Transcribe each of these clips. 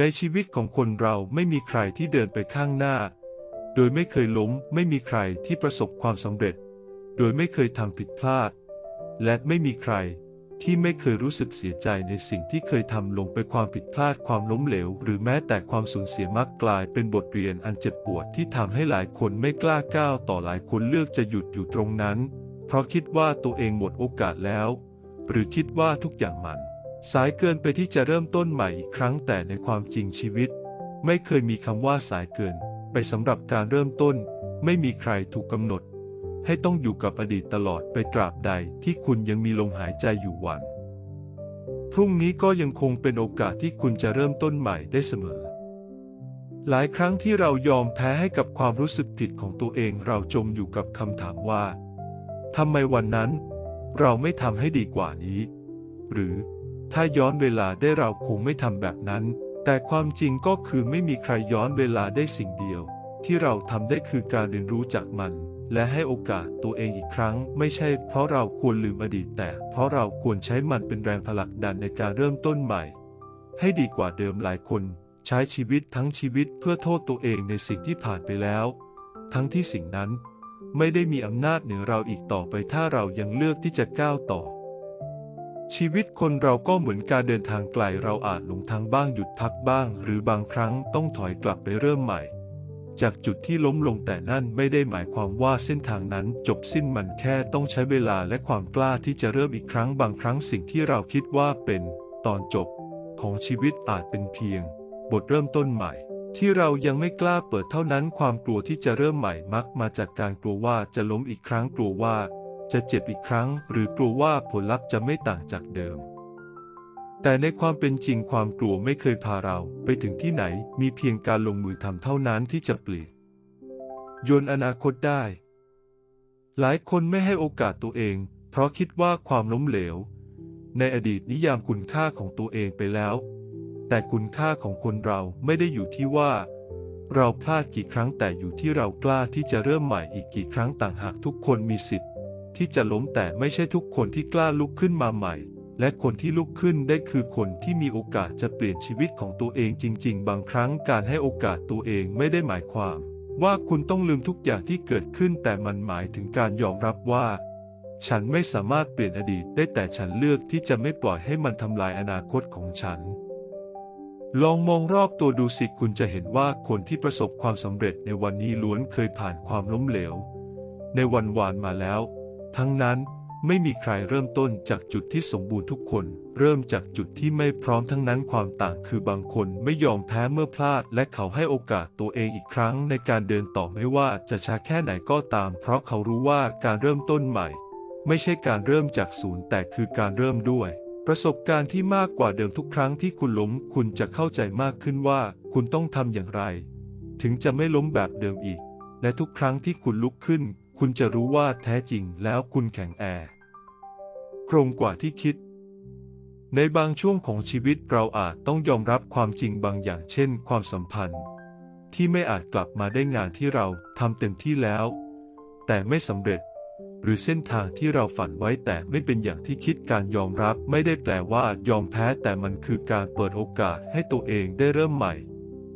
ในชีวิตของคนเราไม่มีใครที่เดินไปข้างหน้า โดยไม่เคยล้ม ไม่มีใครที่ประสบความสำเร็จ โดยไม่เคยทำผิดพลาด และไม่มีใครที่ไม่เคยรู้สึกเสียใจในสิ่งที่เคยทำลงไปความผิดพลาดความล้มเหลว หรือแม้แต่ความสูญเสียมักกลายเป็นบทเรียนอันเจ็บปวดที่ทำให้หลายคนไม่กล้าก้าวต่อหลายคนเลือกจะหยุดอยู่ตรงนั้น เพราะคิดว่าตัวเองหมดโอกาสแล้ว หรือคิดว่าทุกอย่างมัน สายเกินไปที่จะเริ่มต้นใหม่อีกครั้งแต่ในความจริงชีวิต ไม่เคยมีคำว่าสายเกิน ไปสำหรับการเริ่มต้น ไม่มีใครถูกกำหนด ให้ต้องอยู่กับอดีตตลอดไปตราบใดที่คุณยังมีลมหายใจอยู่วัน พรุ่งนี้ก็ยังคงเป็นโอกาสที่คุณจะเริ่มต้นใหม่ได้เสมอ หลายครั้งที่เรายอมแพ้ให้กับความรู้สึกผิดของตัวเองเราจมอยู่กับคำถามว่าทำไมวันนั้น เราไม่ทำให้ดีกว่านี้ หรือ ถ้าย้อนเวลาได้เราคงไม่ทำแบบนั้น แต่ความจริงก็คือไม่มีใครย้อนเวลาได้สิ่งเดียว ที่เราทำได้คือการเรียนรู้จากมัน และให้โอกาสตัวเองอีกครั้ง ไม่ใช่เพราะเราควรลืมอดีตแต่ เพราะเราควรใช้มันเป็นแรงผลักดันในการเริ่มต้นใหม่ ให้ดีกว่าเดิมหลายคน ใช้ชีวิตทั้งชีวิตเพื่อโทษตัวเองในสิ่งที่ผ่านไปแล้ว ทั้งที่สิ่งนั้น ไม่ได้มีอำนาจเหนือเราอีกต่อไปถ้าเรายังเลือกที่จะก้าวต่อ ชีวิตคนเราก็เหมือนการเดินทางไกลเราอาจหลงทางบ้างหยุดพักบ้าง หรือบางครั้งต้องถอยกลับไปเริ่มใหม่ จากจุดที่ล้มลงแต่นั่นไม่ได้หมายความว่าเส้นทางนั้นจบสิ้นมันแค่ต้องใช้เวลาและความกล้าที่จะเริ่มอีกครั้งบางครั้งสิ่งที่เราคิดว่าเป็นตอนจบของชีวิตอาจเป็นเพียง บทเริ่มต้นใหม่ ที่เรายังไม่กล้าเปิดเท่านั้นความกลัวที่จะเริ่มใหม่มักมาจากการกลัวว่าจะล้มอีกครั้งกลัวว่า จะเจ็บอีกครั้ง หรือกลัวว่าผลลัพธ์จะไม่ต่างจากเดิม แต่ในความเป็นจริงความกลัวไม่เคยพาเราไปถึงที่ไหน มีเพียงการลงมือทำเท่านั้นที่จะเปลี่ยนยนอนาคตได้ หลายคนไม่ให้โอกาสตัวเอง เพราะคิดว่าความล้มเหลว ในอดีตนิยามคุณค่าของตัวเองไปแล้ว แต่คุณค่าของคนเราไม่ได้อยู่ที่ว่าเราพลาดกี่ครั้งแต่อยู่ที่เรากล้าที่จะเริ่มใหม่อีกกี่ครั้งต่างหากทุกคนมีสิทธิ์ ที่จะล้มแต่ไม่ใช่ทุกคนที่กล้าลุกขึ้นมาใหม่ และคนที่ลุกขึ้นได้คือคนที่มีโอกาสจะเปลี่ยนชีวิตของตัวเองจริง ๆ บางครั้งการให้โอกาสตัวเองไม่ได้หมายความ ว่าคุณต้องลืมทุกอย่างที่เกิดขึ้นแต่มันหมายถึงการยอมรับว่า ฉันไม่สามารถเปลี่ยนอดีตได้แต่ฉันเลือกที่จะไม่ปล่อยให้มันทำลายอนาคตของฉันลองมองรอบตัวดูสิคุณจะเห็นว่าคนที่ประสบความสำเร็จในวันนี้ล้วนเคยผ่านความล้มเหลว ในวันวานมาแล้ว ทั้งนั้นไม่มีใครเริ่มต้นจากจุดที่สมบูรณ์ทุกคน เริ่มจากจุดที่ไม่พร้อมทั้งนั้นความต่างคือบางคนไม่ยอมแพ้เมื่อพลาด และเขาให้โอกาสตัวเองอีกครั้งในการเดินต่อไม่ว่าจะช้าแค่ไหนก็ตาม เพราะเขารู้ว่าการเริ่มต้นใหม่ ไม่ใช่การเริ่มจากศูนย์แต่คือการเริ่มด้วย ประสบการณ์ที่มากกว่าเดิมทุกครั้งที่คุณล้ม คุณจะเข้าใจมากขึ้นว่าคุณต้องทำอย่างไร ถึงจะไม่ล้มแบบเดิมอีก และทุกครั้งที่คุณลุกขึ้น คุณจะรู้ว่าแท้จริงแล้วคุณแข็งแอโครงกว่าที่คิด ในบางช่วงของชีวิตเราอาจต้องยอมรับความจริงบางอย่างเช่น ความสัมพันธ์ ที่ไม่อาจกลับมาได้งานที่เราทำเต็มที่แล้ว แต่ไม่สำเร็จ หรือเส้นทางที่เราฝันไว้แต่ไม่เป็นอย่างที่คิดการยอมรับไม่ได้แปลว่ายอมแพ้แต่มันคือการเปิดโอกาสให้ตัวเองได้เริ่มใหม่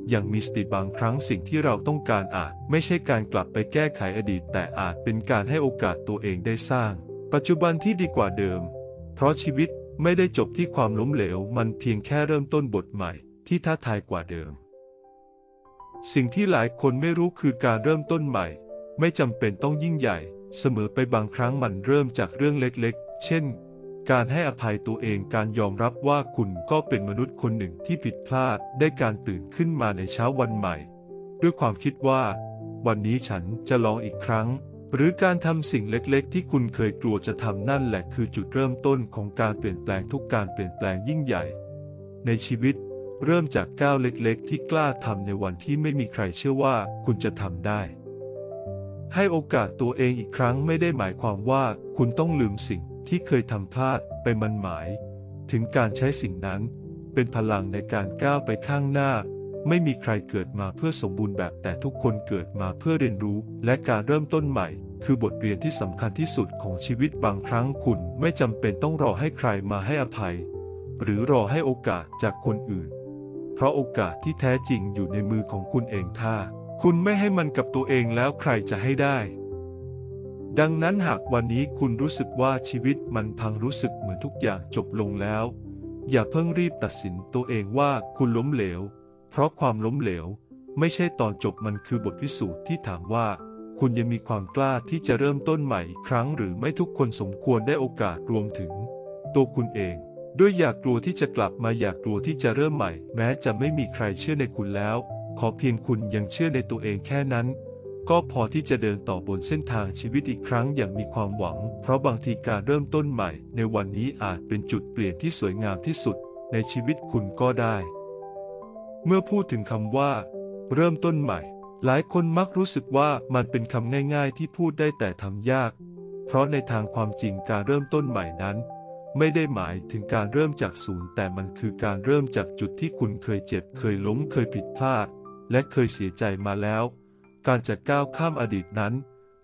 อย่างมีสติบางครั้งสิ่งที่เราต้องการอาจ ไม่ใช่การกลับไปแก้ไขอดีต แต่อาจเป็นการให้โอกาสตัวเองได้สร้าง ปัจจุบันที่ดีกว่าเดิม เพราะชีวิตไม่ได้จบที่ความล้มเหลว มันเพียงแค่เริ่มต้นบทใหม่ ที่ท้าทายกว่าเดิม สิ่งที่หลายคนไม่รู้คือการเริ่มต้นใหม่ ไม่จำเป็นต้องยิ่งใหญ่ เสมอไปบางครั้งมันเริ่มจากเรื่องเล็กๆ เช่น การให้อภัยตัวเองการยอมรับว่าคุณก็เป็นมนุษย์คนหนึ่งที่ผิดพลาดได้การตื่นขึ้นมาในเช้าวันใหม่ ด้วยความคิดว่า วันนี้ฉันจะลองอีกครั้ง หรือการทำสิ่งเล็กๆ ที่คุณเคยกลัวจะทำนั่นแหละคือจุดเริ่มต้นของการเปลี่ยนแปลงทุกการเปลี่ยนแปลงยิ่งใหญ่ ในชีวิต เริ่มจากก้าวเล็กๆ ที่กล้าทำในวันที่ไม่มีใครเชื่อว่าคุณจะทำได้ให้โอกาสตัวเองอีกครั้งไม่ได้หมายความว่าคุณต้องลืมสิ่ง ที่เคยทำพลาดไปมันหมาย ถึงการใช้สิ่งนั้นเป็นพลังในการก้าวไปข้างหน้า ไม่มีใครเกิดมาเพื่อสมบูรณ์แบบแต่ทุกคนเกิดมาเพื่อเรียนรู้ และการเริ่มต้นใหม่ คือบทเรียนที่สำคัญที่สุดของชีวิตบางครั้งคุณไม่จำเป็นต้องรอให้ใครมาให้อภัย หรือรอให้โอกาสจากคนอื่น เพราะโอกาสที่แท้จริงอยู่ในมือของคุณเองถ้า คุณไม่ให้มันกับตัวเองแล้วใครจะให้ได้ ดังนั้นหากวันนี้คุณรู้สึกว่าชีวิตมันพังรู้สึกเหมือนทุกอย่างจบลงแล้ว อย่าเพิ่งรีบตัดสินตัวเองว่าคุณล้มเหลว เพราะความล้มเหลว ไม่ใช่ตอนจบมันคือบทพิสูจน์ที่ถามว่า คุณยังมีความกล้าที่จะเริ่มต้นใหม่อีกครั้งหรือไม่ทุกคนสมควรได้โอกาสรวมถึง ตัวคุณเอง ด้วยอยากกลัวที่จะกลับมาอยากกลัวที่จะเริ่มใหม่ แม้จะไม่มีใครเชื่อในคุณแล้ว ขอเพียงคุณยังเชื่อในตัวเองแค่นั้น ก็พอที่จะเดินต่อบนเส้นทางชีวิตอีกครั้งอย่างมีความหวัง เพราะบางทีการเริ่มต้นใหม่ ในวันนี้อาจเป็นจุดเปลี่ยนที่สวยงามที่สุดในชีวิตคุณก็ได้ เมื่อพูดถึงคำว่า เริ่มต้นใหม่ หลายคนมักรู้สึกว่ามันเป็นคำง่าย ๆ ที่พูดได้แต่ทำยาก เพราะในทางความจริงการเริ่มต้นใหม่นั้น ไม่ได้หมายถึงการเริ่มจากศูนย์ แต่มันคือการเริ่มจากจุดที่คุณเคยเจ็บ เคยล้มเคยผิดพลาด และเคยเสียใจมาแล้ว การจะก้าวข้ามอดีตนั้น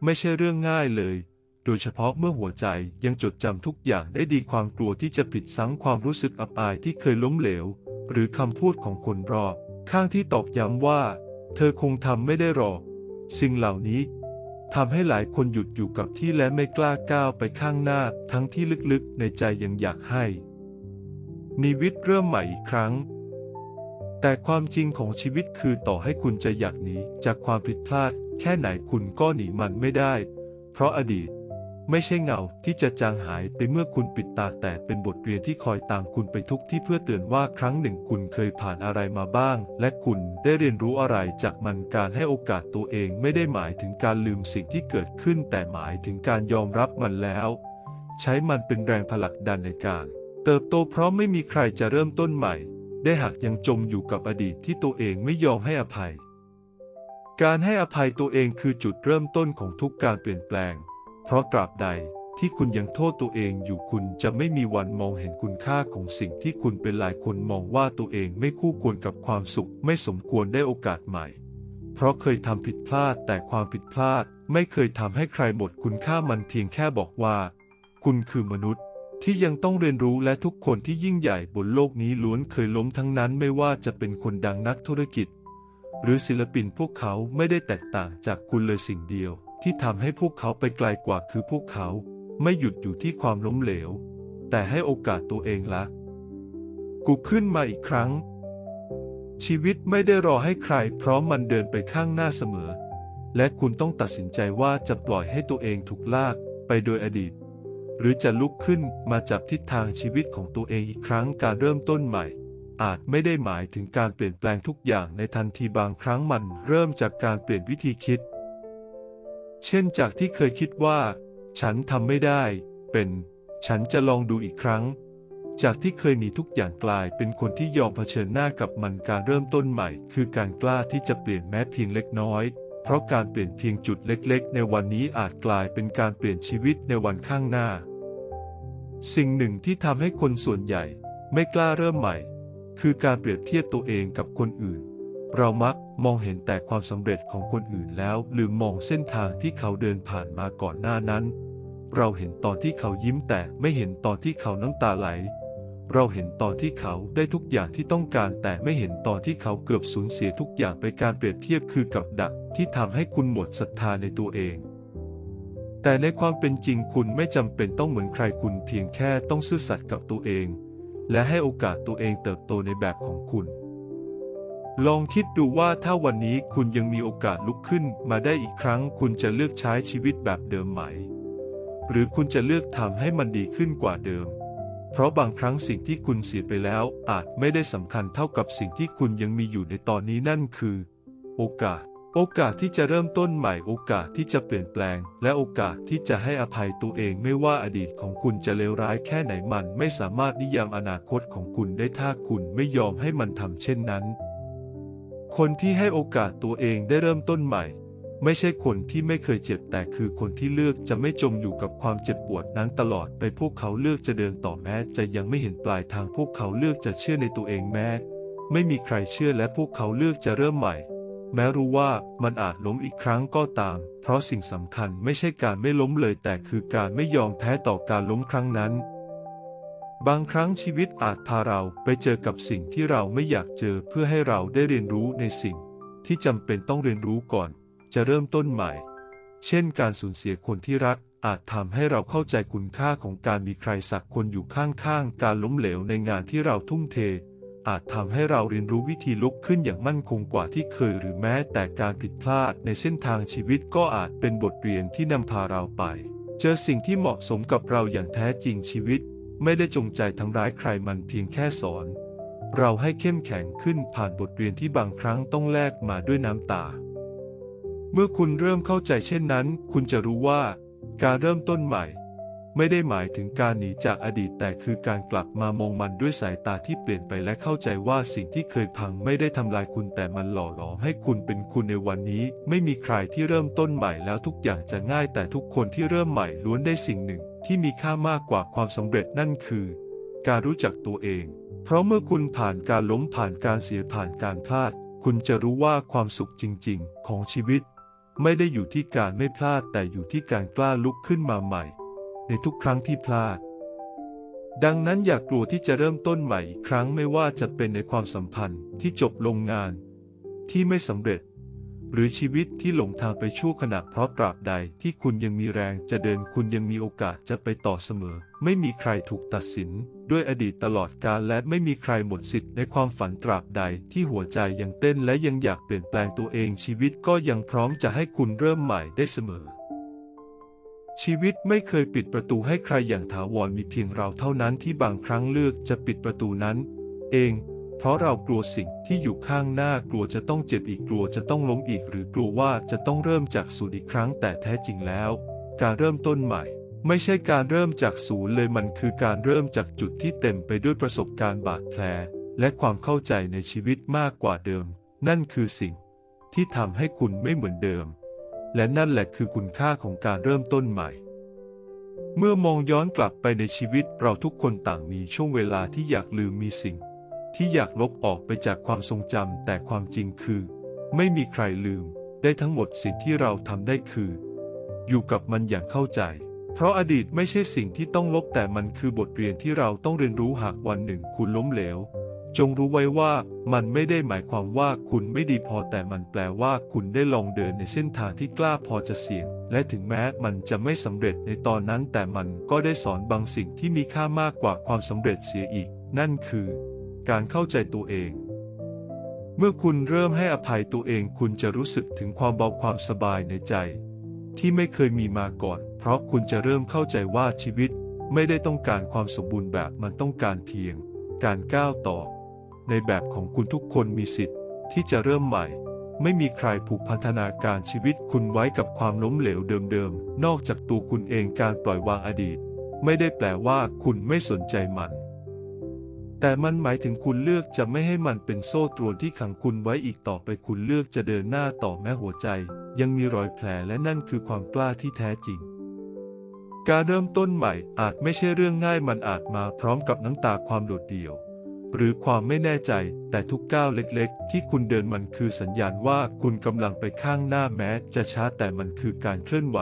ไม่ใช่เรื่องง่ายเลย โดยเฉพาะเมื่อหัวใจยังจดจำทุกอย่างได้ดีความกลัวที่จะผิดซ้ำความรู้สึกอับอายที่เคยล้มเหลว หรือคำพูดของคนรอบข้างที่ตอกย้ำว่า เธอคงทำไม่ได้หรอก สิ่งเหล่านี้ทำให้หลายคนหยุดอยู่กับที่และไม่กล้าก้าวไปข้างหน้าทั้งที่ลึกๆ ในใจยังอยากให้ มีวิตเริ่มใหม่อีกครั้ง แต่ความจริงของชีวิตคือต่อให้คุณจะอยากหนีจากความผิดพลาด แค่ไหนคุณก็หนีมันไม่ได้ เพราะอดีต ไม่ใช่เงาที่จะจางหายไปเมื่อคุณปิดตาแต่เป็นบทเรียนที่คอยตามคุณไปทุกที่เพื่อเตือนว่าครั้งหนึ่งคุณเคยผ่านอะไรมาบ้าง และคุณได้เรียนรู้อะไรจากมันการให้โอกาสตัวเองไม่ได้หมายถึงการลืมสิ่งที่เกิดขึ้น แต่หมายถึงการยอมรับมันแล้ว ใช้มันเป็นแรงผลักดันในการ เติบโตเพราะไม่มีใครจะเริ่มต้นใหม่ ได้หากยังจมอยู่กับอดีตที่ตัวเองไม่ยอมให้อภัย การให้อภัยตัวเองคือจุดเริ่มต้นของทุกการเปลี่ยนแปลง เพราะตราบใดที่คุณยังโทษตัวเองอยู่คุณจะไม่มีวันมองเห็นคุณค่าของสิ่งที่คุณเป็นหลายคนมองว่าตัวเองไม่คู่ควรกับความสุขไม่สมควรได้โอกาสใหม่ เพราะเคยทำผิดพลาดแต่ความผิดพลาดไม่เคยทำให้ใครหมดคุณค่ามันเพียงแค่บอกว่า คุณคือมนุษย์ ที่ยังต้องเรียนรู้และทุกคนที่ยิ่งใหญ่บนโลกนี้ล้วนเคยล้มทั้งนั้นไม่ว่าจะเป็นคนดังนักธุรกิจ หรือศิลปินพวกเขาไม่ได้แตกต่างจากคุณเลยสิ่งเดียว ที่ทำให้พวกเขาไปไกลกว่าคือพวกเขา ไม่หยุดอยู่ที่ความล้มเหลว แต่ให้โอกาสตัวเองละ กูขึ้นมาอีกครั้ง ชีวิตไม่ได้รอให้ใครเพราะมันเดินไปข้างหน้าเสมอ และคุณต้องตัดสินใจว่าจะปล่อยให้ตัวเองถูกลากไปโดยอดีต หรือจะลุกขึ้นมาจับทิศทางชีวิตของตัวเองอีกครั้งการเริ่มต้นใหม่ อาจไม่ได้หมายถึงการเปลี่ยนแปลงทุกอย่างในทันทีบางครั้งมันเริ่มจากการเปลี่ยนวิธีคิด เช่นจากที่เคยคิดว่า ฉันทำไม่ได้ เป็น ฉันจะลองดูอีกครั้ง จากที่เคยหนีทุกอย่างกลายเป็นคนที่ยอมเผชิญหน้ากับมันการเริ่มต้นใหม่ คือการกล้าที่จะเปลี่ยนแม้เพียงเล็กน้อย เพราะการเปลี่ยนเพียงจุดเล็กๆ ในวันนี้อาจกลายเป็นการเปลี่ยนชีวิตในวันข้างหน้า สิ่งหนึ่งที่ทำให้คนส่วนใหญ่ไม่กล้าเริ่มใหม่ คือการเปรียบเทียบตัวเองกับคนอื่น เรามักมองเห็นแต่ความสำเร็จของคนอื่นแล้วลืมมองเส้นทางที่เขาเดินผ่านมาก่อนหน้านั้น เราเห็นตอนที่เขายิ้มแต่ไม่เห็นตอนที่เขาน้ำตาไหล เราเห็นตอนที่เขาได้ทุกอย่างที่ต้องการ แต่ไม่เห็นตอนที่เขาเกือบสูญเสียทุกอย่างไปการเปรียบเทียบคือกับดักที่ทำให้คุณหมดศรัทธาในตัวเอง แต่ในความเป็นจริงคุณไม่จำเป็นต้องเหมือนใครคุณเพียงแค่ต้องซื่อสัตย์กับตัวเอง และให้โอกาสตัวเองเติบโตในแบบของคุณ ลองคิดดูว่าถ้าวันนี้คุณยังมีโอกาสลุกขึ้นมาได้อีกครั้ง คุณจะเลือกใช้ชีวิตแบบเดิมไหม หรือคุณจะเลือกทำให้มันดีขึ้นกว่าเดิม เพราะบางครั้งสิ่งที่คุณเสียไปแล้ว อาจไม่ได้สำคัญเท่ากับสิ่งที่คุณยังมีอยู่ในตอนนี้นั่นคือ โอกาส โอกาสที่จะเริ่มต้นใหม่โอกาสที่จะเปลี่ยนแปลง และโอกาสที่จะให้อภัยตัวเองไม่ว่าอดีตของคุณจะเลวร้ายแค่ไหนมัน ไม่สามารถนิยามอนาคตของคุณได้ถ้าคุณไม่ยอมให้มันทำเช่นนั้น คนที่ให้โอกาสตัวเองได้เริ่มต้นใหม่ ไม่ใช่คนที่ไม่เคยเจ็บแต่คือคนที่เลือกจะไม่จมอยู่กับความเจ็บปวดนั้นตลอดไปพวกเขาเลือกจะเดินต่อแม้จะยังไม่เห็นปลายทางพวกเขาเลือกจะเชื่อในตัวเองแม้ ไม่มีใครเชื่อและพวกเขาเลือกจะเริ่มใหม่ แม้รู้ว่ามันอาจล้มอีกครั้งก็ตาม เพราะสิ่งสำคัญไม่ใช่การไม่ล้มเลยแต่คือการไม่ยอมแพ้ต่อการล้มครั้งนั้น บางครั้งชีวิตอาจพาเราไปเจอกับสิ่งที่เราไม่อยากเจอเพื่อให้เราได้เรียนรู้ในสิ่ง ที่จำเป็นต้องเรียนรู้ก่อน จะเริ่มต้นใหม่ เช่นการสูญเสียคนที่รักอาจทำให้เราเข้าใจคุณค่าของการมีใครสักคนอยู่ข้างๆ การล้มเหลวในงานที่เราทุ่มเท อาจทำให้เราเรียนรู้วิธีลุกขึ้นอย่างมั่นคงกว่าที่เคยหรือแม้แต่การผิดพลาดในเส้นทางชีวิตก็อาจเป็นบทเรียนที่นำพาเราไป เจอสิ่งที่เหมาะสมกับเราอย่างแท้จริงชีวิต ไม่ได้จงใจทำร้ายใครมันเพียงแค่สอน เราให้เข้มแข็งขึ้นผ่านบทเรียนที่บางครั้งต้องแลกมาด้วยน้ำตา เมื่อคุณเริ่มเข้าใจเช่นนั้น คุณจะรู้ว่า การเริ่มต้นใหม่ ไม่ได้หมายถึงการหนีจากอดีตแต่คือการกลับมามองมันด้วยสายตาที่เปลี่ยนไปและเข้าใจว่าสิ่งที่เคยพังไม่ได้ทำลายคุณแต่มันหล่อหลอมให้คุณเป็นคุณในวันนี้ ไม่มีใครที่เริ่มต้นใหม่แล้วทุกอย่างจะง่ายแต่ทุกคนที่เริ่มใหม่ล้วนได้สิ่งหนึ่งที่มีค่ามากกว่าความสำเร็จนั่นคือ การรู้จักตัวเอง เพราะเมื่อคุณผ่านการล้มผ่านการเสียผ่านการพลาด คุณจะรู้ว่าความสุขจริง ๆ ของชีวิต ไม่ได้อยู่ที่การไม่พลาดแต่อยู่ที่การกล้าลุกขึ้นมาใหม่ ในทุกครั้งที่พลาด ดังนั้นอย่ากกลัวที่จะเริ่มต้นใหม่อีกครั้งไม่ว่าจะเป็นในความสัมพันธ์ที่จบลงงาน ที่ไม่สำเร็จ หรือชีวิตที่หลงทางไปชั่วขณะเพราะตราบใดที่คุณยังมีแรงจะเดินคุณยังมีโอกาสจะไปต่อเสมอ ไม่มีใครถูกตัดสิน ด้วยอดีตตลอดกาลและไม่มีใครหมดสิทธิ์ในความฝันตราบใดที่หัวใจยังเต้นและยังอยากเปลี่ยนแปลงตัวเองชีวิตก็ยังพร้อมจะให้คุณเริ่มใหม่ได้เสมอชีวิตไม่เคยปิดประตูให้ใครอย่างถาวรมีเพียงเราเท่านั้นที่บางครั้งเลือกจะปิดประตูนั้น เอง เพราะเรากลัวสิ่งที่อยู่ข้างหน้ากลัวจะต้องเจ็บอีกกลัวจะต้องล้มอีก หรือกลัวว่าจะต้องเริ่มจากศูนย์อีกครั้งแต่แท้จริงแล้ว การเริ่มต้นใหม่ ไม่ใช่การเริ่มจากศูนย์เลยมันคือการเริ่มจากจุดที่เต็มไปด้วยประสบการณ์บาดแผลและความเข้าใจในชีวิตมากกว่าเดิม นั่นคือสิ่งที่ทำให้คุณไม่เหมือนเดิม และนั่นแหละคือคุณค่าของการเริ่มต้นใหม่ เมื่อมองย้อนกลับไปในชีวิตเราทุกคนต่างมีช่วงเวลาที่อยากลืมมีสิ่ง ที่อยากลบออกไปจากความทรงจำแต่ความจริงคือ ไม่มีใครลืม ได้ทั้งหมดสิ่งที่เราทำได้คือ อยู่กับมันอย่างเข้าใจ เพราะอดีตไม่ใช่สิ่งที่ต้องลบแต่มันคือบทเรียนที่เราต้องเรียนรู้หากวันหนึ่งคุณล้มเหลว จงรู้ไว้ว่ามันไม่ได้หมายความว่าคุณไม่ดีพอแต่มันแปลว่าคุณได้ลองเดินในเส้นทางที่กล้าพอจะเสี่ยง และถึงแม้มันจะไม่สำเร็จในตอนนั้นแต่มันก็ได้สอนบางสิ่งที่มีค่ามากกว่าความสำเร็จเสียอีก นั่นคือ การเข้าใจตัวเอง เมื่อคุณเริ่มให้อภัยตัวเองคุณจะรู้สึกถึงความเบาความสบายในใจ ที่ไม่เคยมีมาก่อน เพราะคุณจะเริ่มเข้าใจว่าชีวิตไม่ได้ต้องการความสมบูรณ์แบบมันต้องการเพียง การก้าวต่อ ในแบบของคุณทุกคนมีสิทธิ์ที่จะเริ่มใหม่ ไม่มีใครผูกพันธนาการชีวิตคุณไว้กับความล้มเหลวเดิมๆ นอกจากตัวคุณเองการปล่อยวางอดีต ไม่ได้แปลว่าคุณไม่สนใจมัน แต่มันหมายถึงคุณเลือกจะไม่ให้มันเป็นโซ่ตรวนที่ขังคุณไว้อีกต่อไปคุณเลือกจะเดินหน้าต่อแม้หัวใจ ยังมีรอยแผลและนั่นคือความกล้าที่แท้จริง การเริ่มต้นใหม่อาจไม่ใช่เรื่องง่ายมันอาจมาพร้อมกับน้ำตาความโดดเดี่ยว หรือความไม่แน่ใจ แต่ทุกก้าวเล็กๆ ที่คุณเดินมันคือสัญญาณว่าคุณกำลังไปข้างหน้าแม้ จะช้าแต่มันคือการเคลื่อนไหว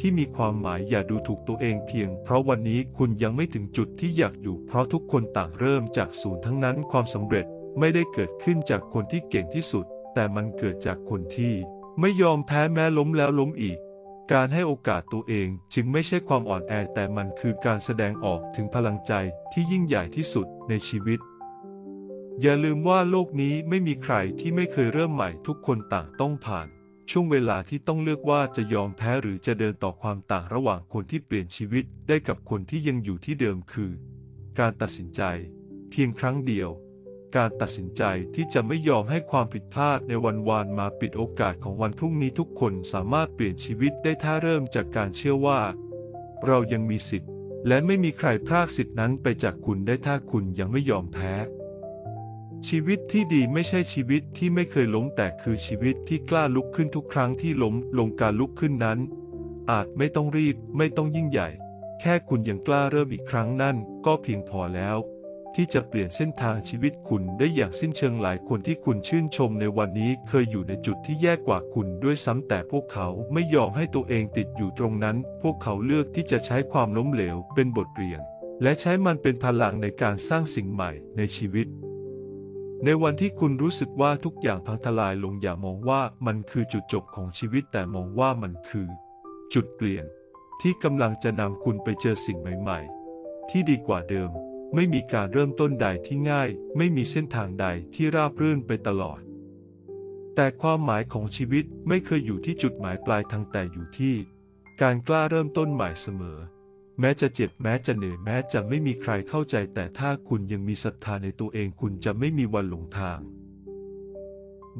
ที่มีความหมายอย่าดูถูกตัวเองเพียง เพราะวันนี้คุณยังไม่ถึงจุดที่อยากอยู่ เพราะทุกคนต่างเริ่มจากศูนย์ทั้งนั้นความสำเร็จไม่ได้เกิดขึ้นจากคนที่เก่งที่สุด แต่มันเกิดจากคนที่ ไม่ยอมแพ้แม้ล้มแล้วล้มอีก การให้โอกาสตัวเองจึงไม่ใช่ความอ่อนแอแต่มันคือการแสดงออกถึงพลังใจที่ยิ่งใหญ่ที่สุดในชีวิต อย่าลืมว่าโลกนี้ไม่มีใครที่ไม่เคยเริ่มใหม่ทุกคนต่างต้องผ่าน ช่วงเวลาที่ต้องเลือกว่าจะยอมแพ้หรือจะเดินต่อความต่างระหว่างคนที่เปลี่ยนชีวิตได้กับคนที่ยังอยู่ที่เดิมคือ การตัดสินใจ เพียงครั้งเดียว การตัดสินใจที่จะไม่ยอมให้ความผิดพลาดในวันวานมาปิดโอกาสของวันพรุ่งนี้ทุกคนสามารถเปลี่ยนชีวิตได้ถ้าเริ่มจากการเชื่อว่า เรายังมีสิทธิ์ และไม่มีใครพรากสิทธินั้นไปจากคุณได้ถ้าคุณยังไม่ยอมแพ้ ชีวิตที่ดีไม่ใช่ชีวิตที่ไม่เคยล้มแต่คือชีวิตที่กล้าลุกขึ้นทุกครั้งที่ล้มลงการลุกขึ้นนั้น อาจไม่ต้องรีบไม่ต้องยิ่งใหญ่ แค่คุณยังกล้าเริ่มอีกครั้งนั่นก็เพียงพอแล้ว ที่จะเปลี่ยนเส้นทางชีวิตคุณได้อย่างสิ้นเชิงหลายคนที่คุณชื่นชมในวันนี้เคยอยู่ในจุดที่แย่กว่าคุณด้วยซ้ำแต่พวกเขาไม่ยอมให้ตัวเองติดอยู่ตรงนั้น พวกเขาเลือกที่จะใช้ความล้มเหลวเป็นบทเรียน และใช้มันเป็นพลังในการสร้างสิ่งใหม่ในชีวิต ในวันที่คุณรู้สึกว่าทุกอย่างพังทลายลงอย่ามองว่ามันคือจุดจบของชีวิตแต่มองว่ามันคือ จุดเปลี่ยน ที่กำลังจะนำคุณไปเจอสิ่งใหม่ ๆ ที่ดีกว่าเดิม ไม่มีการเริ่มต้นใดที่ง่าย ไม่มีเส้นทางใดที่ราบรื่นไปตลอด แต่ความหมายของชีวิตไม่เคยอยู่ที่จุดหมายปลายทางแต่อยู่ที่ การกล้าเริ่มต้นใหม่เสมอ แม้จะเจ็บแม้จะเหนื่อยแม้จะไม่มีใครเข้าใจ แต่ถ้าคุณยังมีศรัทธาในตัวเองคุณจะไม่มีวันหลงทาง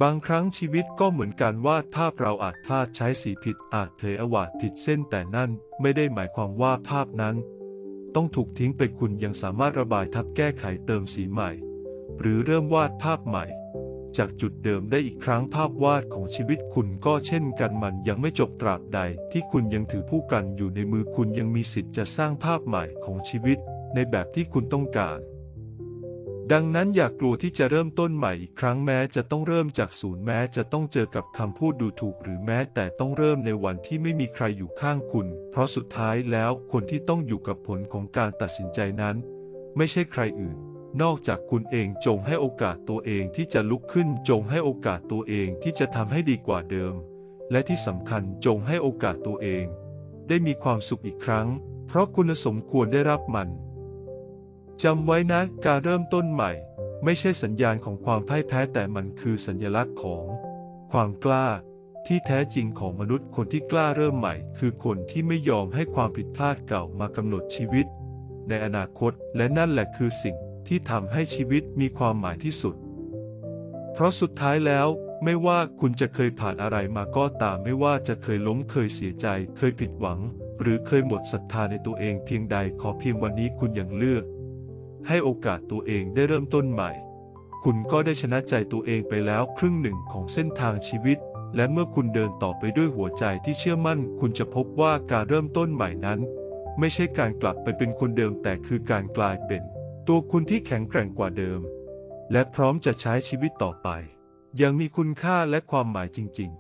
บางครั้งชีวิตก็เหมือนการวาดภาพเราอาจพลาดใช้สีผิดอาจเทอวาดผิดเส้นแต่นั่นไม่ได้หมายความว่าภาพนั้น ต้องถูกทิ้งไปคุณยังสามารถระบายทับแก้ไขเติมสีใหม่ หรือเริ่มวาดภาพใหม่ จากจุดเดิมได้อีกครั้งภาพวาดของชีวิตคุณก็เช่นกันมันยังไม่จบตราบใด ที่คุณยังถือผู้กันอยู่ในมือคุณยังมีสิทธิ์จะสร้างภาพใหม่ของชีวิต ในแบบที่คุณต้องการ ดังนั้นอย่ากลัวที่จะเริ่มต้นใหม่อีกครั้งแม้จะต้องเริ่มจากศูนย์แม้จะต้องเจอกับคำพูดดูถูกหรือแม้แต่ต้องเริ่มในวันที่ไม่มีใครอยู่ข้างคุณ เพราะสุดท้ายแล้วคนที่ต้องอยู่กับผลของการตัดสินใจนั้น ไม่ใช่ใครอื่น นอกจากคุณเองจงให้โอกาสตัวเองที่จะลุกขึ้นจงให้โอกาสตัวเองที่จะทำให้ดีกว่าเดิม และที่สำคัญจงให้โอกาสตัวเอง ได้มีความสุขอีกครั้ง เพราะคุณสมควรได้รับมันจำไว้นะการเริ่มต้นใหม่ ไม่ใช่สัญญาณของความพ่ายแพ้แต่มันคือสัญลักษณ์ของ ความกล้า ที่แท้จริงของมนุษย์คนที่กล้าเริ่มใหม่ คือคนที่ไม่ยอมให้ความผิดพลาดเก่ามากำหนดชีวิต ในอนาคตและนั่นแหละคือสิ่ง ที่ทำให้ชีวิตมีความหมายที่สุด เพราะสุดท้ายแล้วไม่ว่าคุณจะเคยผ่านอะไรมาก็ตามไม่ว่าจะเคยล้มเคยเสียใจ เคยผิดหวัง หรือเคยหมดศรัทธาในตัวเองเพียงใดขอเพียงวันนี้คุณยังเลือก ให้โอกาสตัวเองได้เริ่มต้นใหม่ คุณก็ได้ชนะใจตัวเองไปแล้วครึ่งหนึ่งของเส้นทางชีวิต และเมื่อคุณเดินต่อไปด้วยหัวใจที่เชื่อมั่น คุณจะพบว่าการเริ่มต้นใหม่นั้น ไม่ใช่การกลับไปเป็นคนเดิมแต่คือการกลายเป็น ตัวคุณที่แข็งแกร่งกว่าเดิม และพร้อมจะใช้ชีวิตต่อไป ยังมีคุณค่าและความหมายจริง ๆ